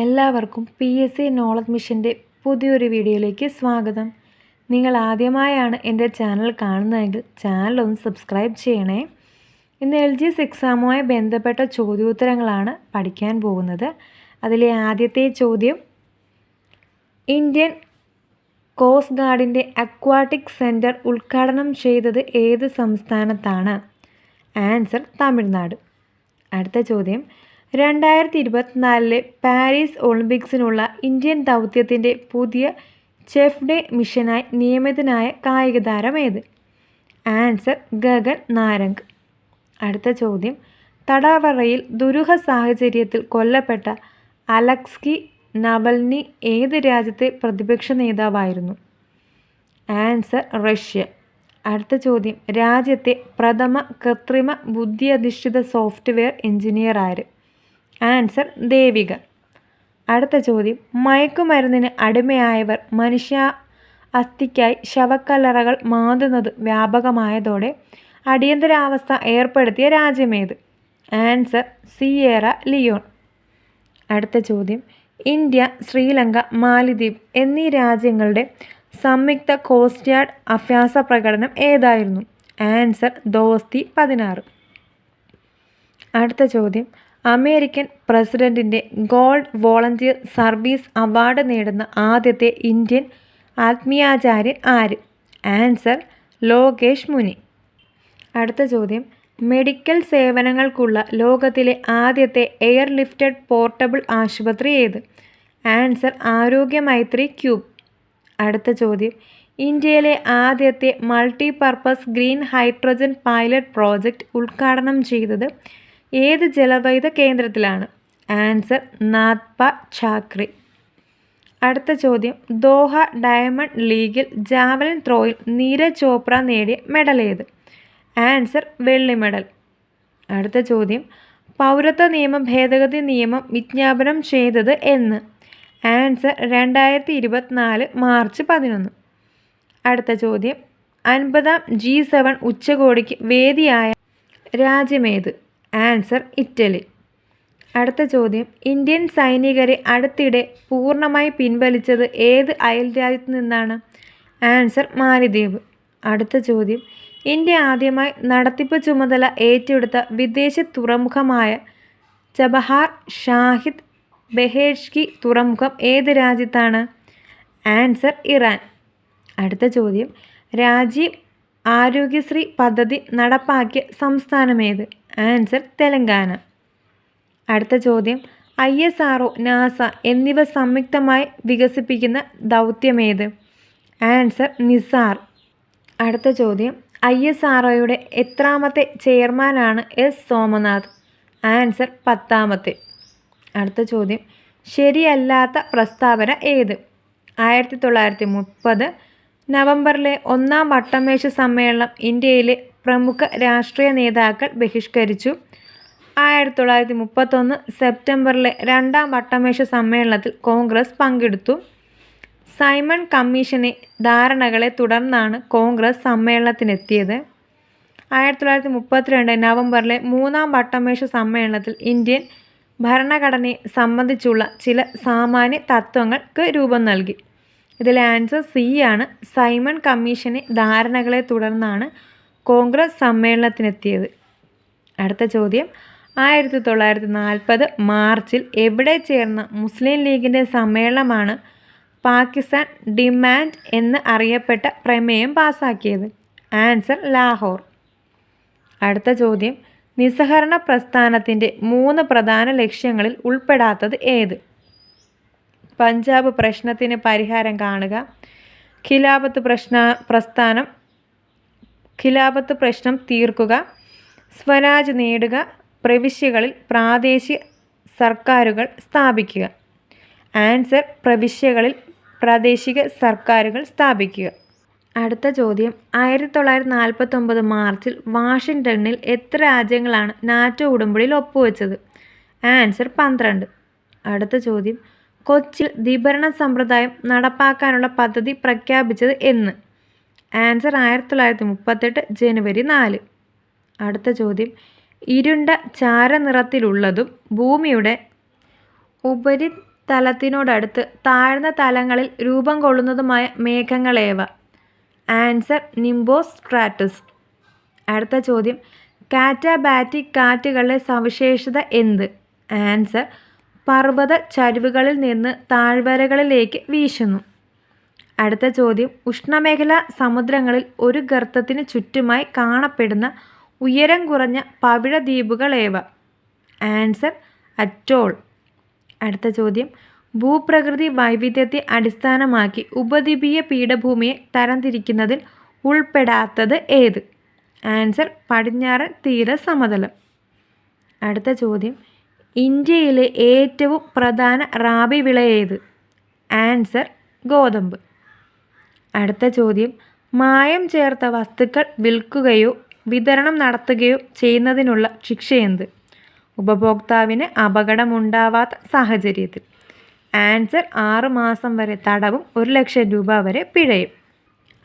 എല്ലാവർക്കും P S C knowledge മിഷന്റെ പുതിയൊരു വീഡിയോയിലേക്ക് സ്വാഗതം. നിങ്ങൾ ആദ്യമായാണ് എന്റെ ചാനൽ കാണുന്നതെങ്കിൽ ചാനൽ ഒന്ന് സബ്സ്ക്രൈബ് ചെയ്യണേ. ഇന്ന് എൽ ജി എസ് എക്സാമുമായി ബന്ധപ്പെട്ട ചോദ്യോത്തരങ്ങളാണ് പഠിക്കാൻ പോകുന്നത്. അതിലെ ആദ്യത്തെ ചോദ്യം ഇന്ത്യൻ കോസ്റ്റ് ഗാർഡിന്റെ അക്വാട്ടിക് സെന്റർ ഉദ്ഘാടനം ചെയ്തത് ഏത് സംസ്ഥാനത്താണ്? ആൻസർ തമിഴ്നാട്. അടുത്ത ചോദ്യം രണ്ടായിരത്തി ഇരുപത്തിനാലിലെ പാരീസ് ഒളിമ്പിക്സിനുള്ള ഇന്ത്യൻ ദൗത്യത്തിന്റെ പുതിയ ചെഫ് ഡേ മിഷനായി നിയമിതനായ കായിക താരം ഏത് ആൻസർ ഗഗൻ നാരംഗ്. അടുത്ത ചോദ്യം. തടാവറയിൽ ദുരൂഹ സാഹചര്യത്തിൽ കൊല്ലപ്പെട്ട അലക്സ്കി നബൽനി ഏത് രാജ്യത്തെ പ്രതിപക്ഷ നേതാവായിരുന്നു? Answer Russia. അടുത്ത ചോദ്യം. രാജ്യത്തെ പ്രഥമ കൃത്രിമ ബുദ്ധിയധിഷ്ഠിത സോഫ്റ്റ്വെയർ എഞ്ചിനീയർ ആര്? ആൻസർ ദേവിക. അടുത്ത ചോദ്യം. മയക്കുമരുന്നിന് അടിമയായവർ മനുഷ്യ അസ്ഥിക്കായി ശവക്കല്ലറകൾ മാന്തുന്നത് വ്യാപകമായതോടെ അടിയന്തരാവസ്ഥ ഏർപ്പെടുത്തിയ രാജ്യമേത്? Answer Sierra Leon. അടുത്ത ചോദ്യം. ഇന്ത്യ ശ്രീലങ്ക മാലിദ്വീപ് എന്നീ രാജ്യങ്ങളുടെ സംയുക്ത കോസ്റ്റ് ഗാർഡ് അഭ്യാസ പ്രകടനം ഏതായിരുന്നു? ആൻസർ ദോസ്തി പതിനാറ്. അടുത്ത ചോദ്യം. അമേരിക്കൻ പ്രസിഡന്റിന്റെ ഗോൾഡ് വോളണ്ടിയർ സർവീസ് അവാർഡ് നേടുന്ന ആദ്യത്തെ ഇന്ത്യൻ ആത്മീയാചാര്യൻ ആര്? ആൻസർ ലോകേഷ് മുനി. അടുത്ത ചോദ്യം. മെഡിക്കൽ സേവനങ്ങൾക്കുള്ള ലോകത്തിലെ ആദ്യത്തെ എയർ ലിഫ്റ്റഡ് പോർട്ടബിൾ ആശുപത്രി ഏത്? ആൻസർ ആരോഗ്യ മൈത്രി ക്യൂബ്. അടുത്ത ചോദ്യം. ഇന്ത്യയിലെ ആദ്യത്തെ multi purpose green hydrogen pilot project ഉദ്ഘാടനം ചെയ്തത് ഏത് ജലവൈദ്യ കേന്ദ്രത്തിലാണ്? ആൻസർ നാത്പ ചാക്രി. അടുത്ത ചോദ്യം. ദോഹ ഡയമണ്ട് ലീഗിൽ ജാവലിൻ ത്രോയിൽ നീരജ് ചോപ്ര നേടിയ മെഡൽ ഏത്? ആൻസർ വെള്ളി മെഡൽ. അടുത്ത ചോദ്യം. പൗരത്വ നിയമ ഭേദഗതി നിയമം വിജ്ഞാപനം ചെയ്തത് എന്ന്? ആൻസർ രണ്ടായിരത്തി ഇരുപത്തിനാല് മാർച്ച് പതിനൊന്ന്. അടുത്ത ചോദ്യം. അൻപതാം ജി സെവൻ ഉച്ചകോടിക്ക് വേദിയായ രാജ്യമേത് ആൻസർ ഇറ്റലി. അടുത്ത ചോദ്യം. ഇന്ത്യൻ സൈനികരെ അടുത്തിടെ പൂർണമായി പിൻവലിച്ചത് ഏത് അയൽ രാജ്യത്തു നിന്നാണ്? ആൻസർ മാലിദ്വീപ്. അടുത്ത ചോദ്യം. ഇന്ത്യ ആദ്യമായി നടത്തിപ്പ് ചുമതല ഏറ്റെടുത്ത വിദേശ തുറമുഖമായ ചബഹാർ ഷാഹിദ് ബെഹേഷ്കി തുറമുഖം ഏത് രാജ്യത്താണ്? Answer Iran. അടുത്ത ചോദ്യം. രാജീവ് ആരോഗ്യശ്രീ പദ്ധതി നടപ്പാക്കിയ സംസ്ഥാനമേത് ആൻസർ തെലങ്കാന. അടുത്ത ചോദ്യം. ഐ എസ് ആർ നാസ എന്നിവ സംയുക്തമായി വികസിപ്പിക്കുന്ന ദൗത്യമേത്? ആൻസർ നിസാർ. അടുത്ത ചോദ്യം. ഐ എസ് ആർ ഒയുടെ എത്രാമത്തെ ചെയർമാനാണ് എസ് സോമനാഥ്? ആൻസർ പത്താമത്തെ. അടുത്ത ചോദ്യം. ശരിയല്ലാത്ത പ്രസ്താവന ഏത്? ആയിരത്തി തൊള്ളായിരത്തി മുപ്പത് നവംബറിലെ ഒന്നാം വട്ടമേശ സമ്മേളനം ഇന്ത്യയിലെ പ്രമുഖ രാഷ്ട്രീയ നേതാക്കൾ ബഹിഷ്കരിച്ചു. ആയിരത്തി തൊള്ളായിരത്തി മുപ്പത്തൊന്ന് സെപ്റ്റംബറിലെ രണ്ടാം വട്ടമേശ സമ്മേളനത്തിൽ കോൺഗ്രസ് പങ്കെടുത്തു. സൈമൺ കമ്മീഷനെ ധാരണകളെ തുടർന്നാണ് കോൺഗ്രസ് സമ്മേളനത്തിനെത്തിയത്. ആയിരത്തി തൊള്ളായിരത്തി മുപ്പത്തിരണ്ട് നവംബറിലെ മൂന്നാം വട്ടമേശ സമ്മേളനത്തിൽ ഇന്ത്യൻ ഭരണഘടനയെ സംബന്ധിച്ചുള്ള ചില സാമാന്യ തത്വങ്ങൾക്ക് രൂപം നൽകി. ഇതിലെ ആൻസർ സി ആണ്. സൈമൺ കമ്മീഷനെ ധാരണകളെ തുടർന്നാണ് കോൺഗ്രസ് സമ്മേളനത്തിനെത്തിയത്. അടുത്ത ചോദ്യം. ആയിരത്തി തൊള്ളായിരത്തി നാൽപ്പത് മാർച്ചിൽ എവിടെ ചേർന്ന മുസ്ലിം ലീഗിന്റെ സമ്മേളനമാണ് പാകിസ്ഥാൻ ഡിമാൻഡ് എന്ന് അറിയപ്പെട്ട പ്രമേയം പാസാക്കിയത്? ആൻസർ ലാഹോർ. അടുത്ത ചോദ്യം. നിസ്സഹരണ പ്രസ്ഥാനത്തിന്റെ മൂന്ന് പ്രധാന ലക്ഷ്യങ്ങളിൽ ഉൾപ്പെടാത്തത് ഏത്? പഞ്ചാബ് പ്രശ്നത്തിന് പരിഹാരം കാണുക. ഖിലാഫത്ത് പ്രശ്ന പ്രസ്ഥാനം ഖിലാഫത്ത് പ്രശ്നം തീർക്കുക. സ്വരാജ് നേടുക. പ്രവിശ്യകളിൽ പ്രാദേശിക സർക്കാരുകൾ സ്ഥാപിക്കുക. ആൻസർ പ്രവിശ്യകളിൽ പ്രാദേശിക സർക്കാരുകൾ സ്ഥാപിക്കുക. അടുത്ത ചോദ്യം. ആയിരത്തി തൊള്ളായിരത്തി നാൽപ്പത്തൊമ്പത് മാർച്ചിൽ വാഷിങ്ടണിൽ എത്ര രാജ്യങ്ങളാണ് നാറ്റോ ഉടമ്പടിയിൽ ഒപ്പുവെച്ചത്? ആൻസർ പന്ത്രണ്ട്. അടുത്ത ചോദ്യം. കൊച്ചിയിൽ ദ്വിഭരണ സമ്പ്രദായം നടപ്പാക്കാനുള്ള പദ്ധതി പ്രഖ്യാപിച്ചത് എന്ന്. ആൻസർ ആയിരത്തി തൊള്ളായിരത്തി മുപ്പത്തെട്ട് ജനുവരി നാല്. അടുത്ത ചോദ്യം. ഇരുണ്ട ചാരനിറത്തിലുള്ളതും ഭൂമിയുടെ ഉപരിതലത്തിനോടടുത്ത് താഴ്ന്ന തലങ്ങളിൽ രൂപം കൊള്ളുന്നതുമായ മേഘങ്ങളേവ? ആൻസർ നിംബോസ് സ്ട്രാറ്റസ് അടുത്ത ചോദ്യം. കാറ്റാബാറ്റിക് കാറ്റുകളുടെ സവിശേഷത എന്ത്? ആൻസർ പർവത ചരിവുകളിൽ നിന്ന് താഴ്വരകളിലേക്ക് വീശുന്നു. അടുത്ത ചോദ്യം. ഉഷ്ണമേഖല സമുദ്രങ്ങളിൽ ഒരു ഗർത്തത്തിന് ചുറ്റുമായി കാണപ്പെടുന്ന ഉയരം കുറഞ്ഞ പവിഴ ദ്വീപുകൾ ഏവ ആൻസർ അറ്റോൾ. അടുത്ത ചോദ്യം. ഭൂപ്രകൃതി വൈവിധ്യത്തെ അടിസ്ഥാനമാക്കി ഉപദ്വീപീയ പീഠഭൂമിയെ തരംതിരിക്കുന്നതിൽ ഉൾപ്പെടാത്തത് ഏത്? ആൻസർ പടിഞ്ഞാറൻ തീര സമതലം അടുത്ത ചോദ്യം. ഇന്ത്യയിലെ ഏറ്റവും പ്രധാന റാബി വിള ഏത് ആൻസർ ഗോതമ്പ്. അടുത്ത ചോദ്യം. മായം ചേർത്ത വസ്തുക്കൾ വിൽക്കുകയോ വിതരണം നടത്തുകയോ ചെയ്യുന്നതിനുള്ള ശിക്ഷയെന്ത് ഉപഭോക്താവിന് അപകടമുണ്ടാവാത്ത സാഹചര്യത്തിൽ. ആൻസർ ആറ് മാസം വരെ തടവും ഒരു ലക്ഷം രൂപ വരെ പിഴയും.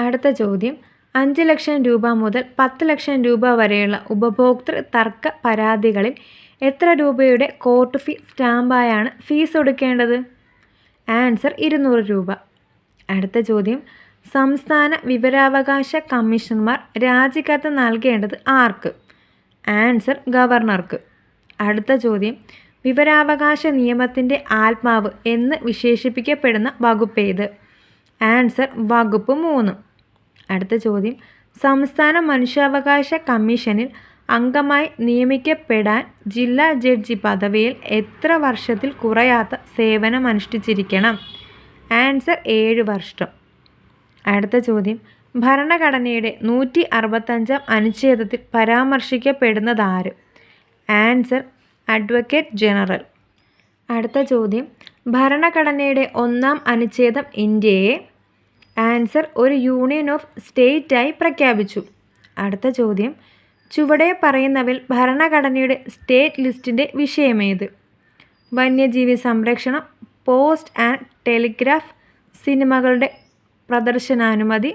അടുത്ത ചോദ്യം. അഞ്ച് ലക്ഷം രൂപ മുതൽ പത്ത് ലക്ഷം രൂപ വരെയുള്ള ഉപഭോക്തൃ തർക്ക പരാതികളിൽ എത്ര രൂപയുടെ കോർട്ട് ഫീ സ്റ്റാമ്പായാണ് ഫീസ് കൊടുക്കേണ്ടത് ആൻസർ ഇരുന്നൂറ് രൂപ. അടുത്ത ചോദ്യം. സംസ്ഥാന വിവരാവകാശ കമ്മീഷണർമാർ രാജിക്കത്ത് നൽകേണ്ടത് ആർക്ക്? ആൻസർ ഗവർണർക്ക്. അടുത്ത ചോദ്യം. വിവരാവകാശ നിയമത്തിന്റെ ആത്മാവ് എന്ന് വിശേഷിപ്പിക്കപ്പെടുന്ന വകുപ്പ് ഏത്? ആൻസർ വകുപ്പ് മൂന്ന്. അടുത്ത ചോദ്യം. സംസ്ഥാന മനുഷ്യാവകാശ കമ്മീഷനിൽ അംഗമായി നിയമിക്കപ്പെടാൻ ജില്ലാ ജഡ്ജി പദവിയിൽ എത്ര വർഷത്തിൽ കുറയാത്ത സേവനം അനുഷ്ഠിച്ചിരിക്കണം ആൻസർ ഏഴ് വർഷം. അടുത്ത ചോദ്യം. ഭരണഘടനയുടെ നൂറ്റി അറുപത്തഞ്ചാം അനുച്ഛേദത്തിൽ പരാമർശിക്കപ്പെടുന്നതാര്? Answer advocate general. അടുത്ത ചോദ്യം. ഭരണഘടനയുടെ ഒന്നാം അനുച്ഛേദം ഇന്ത്യയെ ആൻസർ ഒരു യൂണിയൻ ഓഫ് സ്റ്റേറ്റായി പ്രഖ്യാപിച്ചു. അടുത്ത ചോദ്യം. ചുവടെ പറയുന്നവിൽ ഭരണഘടനയുടെ സ്റ്റേറ്റ് ലിസ്റ്റിന്റെ വിഷയമേത്? വന്യജീവി സംരക്ഷണം പോസ്റ്റ് ആൻഡ് ടെലിഗ്രാഫ് സിനിമകളുടെ പ്രദർശനാനുമതി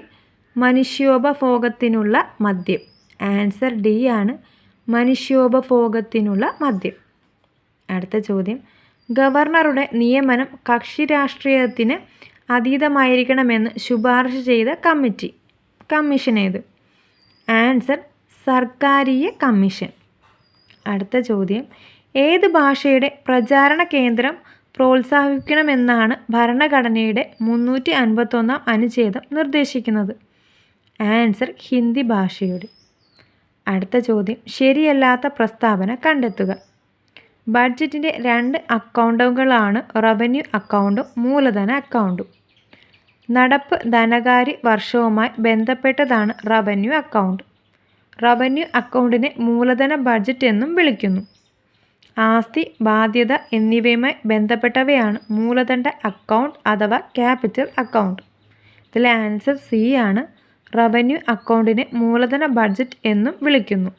മനുഷ്യോപഭോഗത്തിനുള്ള മദ്യം. ആൻസർ ഡി ആണ് മനുഷ്യോപഭോഗത്തിനുള്ള മദ്യം. അടുത്ത ചോദ്യം. ഗവർണറുടെ നിയമനം കക്ഷി രാഷ്ട്രീയത്തിന് അതീതമായിരിക്കണമെന്ന് ശുപാർശ ചെയ്ത കമ്മിറ്റി കമ്മീഷൻ ഏത്? Answer Sarkaria commission. അടുത്ത ചോദ്യം. ഏത് ഭാഷയുടെ പ്രചാരണ കേന്ദ്രം പ്രോത്സാഹിപ്പിക്കണമെന്നാണ് ഭരണഘടനയുടെ മുന്നൂറ്റി അൻപത്തൊന്നാം അനുച്ഛേദം നിർദ്ദേശിക്കുന്നത്. ആൻസർ ഹിന്ദി ഭാഷയുടെ. അടുത്ത ചോദ്യം ശരിയല്ലാത്ത പ്രസ്താവന കണ്ടെത്തുക. ബഡ്ജറ്റിന്റെ രണ്ട് അക്കൗണ്ടുകളാണ് റവന്യൂ അക്കൗണ്ടും മൂലധന അക്കൗണ്ടും. നടപ്പ് ധനകാര്യ വർഷവുമായി ബന്ധപ്പെട്ടതാണ് റവന്യൂ അക്കൗണ്ട്. റവന്യൂ അക്കൗണ്ടിനെ മൂലധന ബഡ്ജറ്റ് എന്നും വിളിക്കുന്നു. ആസ്തി ബാധ്യത എന്നിവയുമായി ബന്ധപ്പെട്ടവയാണ് മൂലധന അക്കൗണ്ട് അഥവാ ക്യാപിറ്റൽ അക്കൗണ്ട് ഇതിലെ ആൻസർ സി ആണ്. റവന്യൂ അക്കൗണ്ടിനെ മൂലധന ബഡ്ജറ്റ് എന്നും വിളിക്കുന്നു.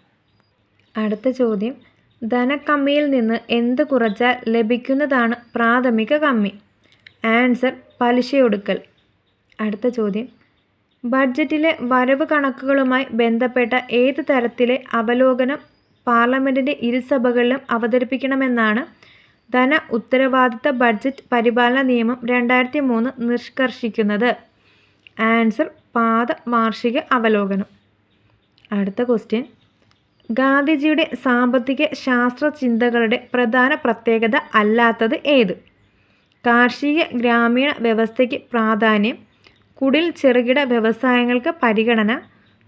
അടുത്ത ചോദ്യം. ധനക്കമ്മിയിൽ നിന്ന് എന്ത് കുറച്ചാൽ ലഭിക്കുന്നതാണ് പ്രാഥമിക കമ്മി? ആൻസർ പലിശയൊടുക്കൽ. അടുത്ത ചോദ്യം. ബഡ്ജറ്റിലെ വരവ് കണക്കുകളുമായി ബന്ധപ്പെട്ട ഏത് തരത്തിലെ അവലോകനം പാർലമെന്റിന്റെ ഇരുസഭകളിലും അവതരിപ്പിക്കണമെന്നാണ് ധന ഉത്തരവാദിത്ത ബഡ്ജറ്റ് പരിപാലന നിയമം രണ്ടായിരത്തി മൂന്ന് നിഷ്കർഷിക്കുന്നത്. ആൻസർ പാദ വാർഷിക അവലോകനം. അടുത്ത ക്വസ്റ്റ്യൻ. ഗാന്ധിജിയുടെ സാമ്പത്തിക ശാസ്ത്ര ചിന്തകളുടെ പ്രധാന പ്രത്യേകത അല്ലാത്തത് ഏത്? കാർഷിക ഗ്രാമീണ വ്യവസ്ഥയ്ക്ക് പ്രാധാന്യം കുടിൽ ചെറുകിട വ്യവസായങ്ങൾക്ക് പരിഗണന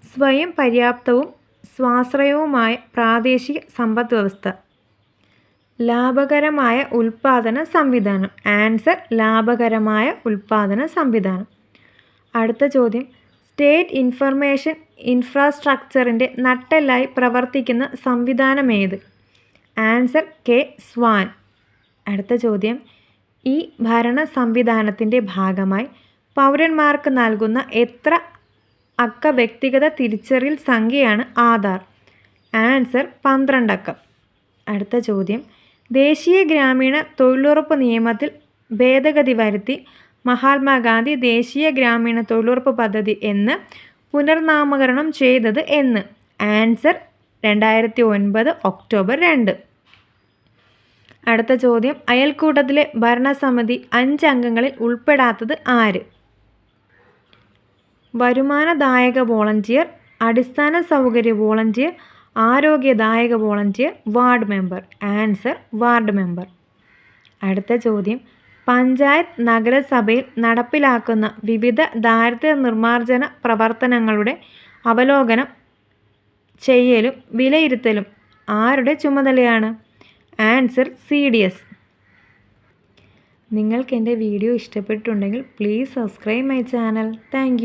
സ്വയം പര്യാപ്തവും സ്വാശ്രയവുമായ പ്രാദേശിക സമ്പദ് വ്യവസ്ഥ. ലാഭകരമായ ഉൽപാദന സംവിധാനം. ആൻസർ ലാഭകരമായ ഉൽപാദന സംവിധാനം. അടുത്ത ചോദ്യം. സ്റ്റേറ്റ് ഇൻഫർമേഷൻ ഇൻഫ്രാസ്ട്രക്ചറിന്റെ നട്ടെല്ലായി പ്രവർത്തിക്കുന്ന സംവിധാനമേത്? Answer K. സ്വാൻ. അടുത്ത ചോദ്യം. ഈ ഭരണ സംവിധാനത്തിന്റെ ഭാഗമായി പൗരന്മാർക്ക് നൽകുന്ന എത്ര അക്ക വ്യക്തിഗത തിരിച്ചറിയൽ സംഖ്യയാണ് ആധാർ. ആൻസർ പന്ത്രണ്ട് അക്കം. അടുത്ത ചോദ്യം. ദേശീയ ഗ്രാമീണ തൊഴിലുറപ്പ് നിയമത്തിൽ ഭേദഗതി വരുത്തി മഹാത്മാഗാന്ധി ദേശീയ ഗ്രാമീണ തൊഴിലുറപ്പ് പദ്ധതി എന്ന് പുനർനാമകരണം ചെയ്തത് എന്ന്. ആൻസർ രണ്ടായിരത്തി ഒൻപത് ഒക്ടോബർ രണ്ട്. അടുത്ത ചോദ്യം. അയൽക്കൂട്ടത്തിലെ ഭരണസമിതി അഞ്ച് അംഗങ്ങളിൽ ഉൾപ്പെടാത്തത് ആര്? വരുമാനദായക വോളണ്ടിയർ അടിസ്ഥാന സൗകര്യ volunteer ആരോഗ്യദായക volunteer ward member answer ward member. അടുത്ത ചോദ്യം. പഞ്ചായത്ത് നഗരസഭയിൽ നടപ്പിലാക്കുന്ന വിവിധ ദാരിദ്ര്യ നിർമ്മാർജന പ്രവർത്തനങ്ങളുടെ അവലോകനം ചെയ്യലും വിലയിരുത്തലും ആരുടെ ചുമതലയാണ്? Answer C D S. നിങ്ങൾക്ക് എന്റെ വീഡിയോ ഇഷ്ടപ്പെട്ടിട്ടുണ്ടെങ്കിൽ please subscribe my channel. Thank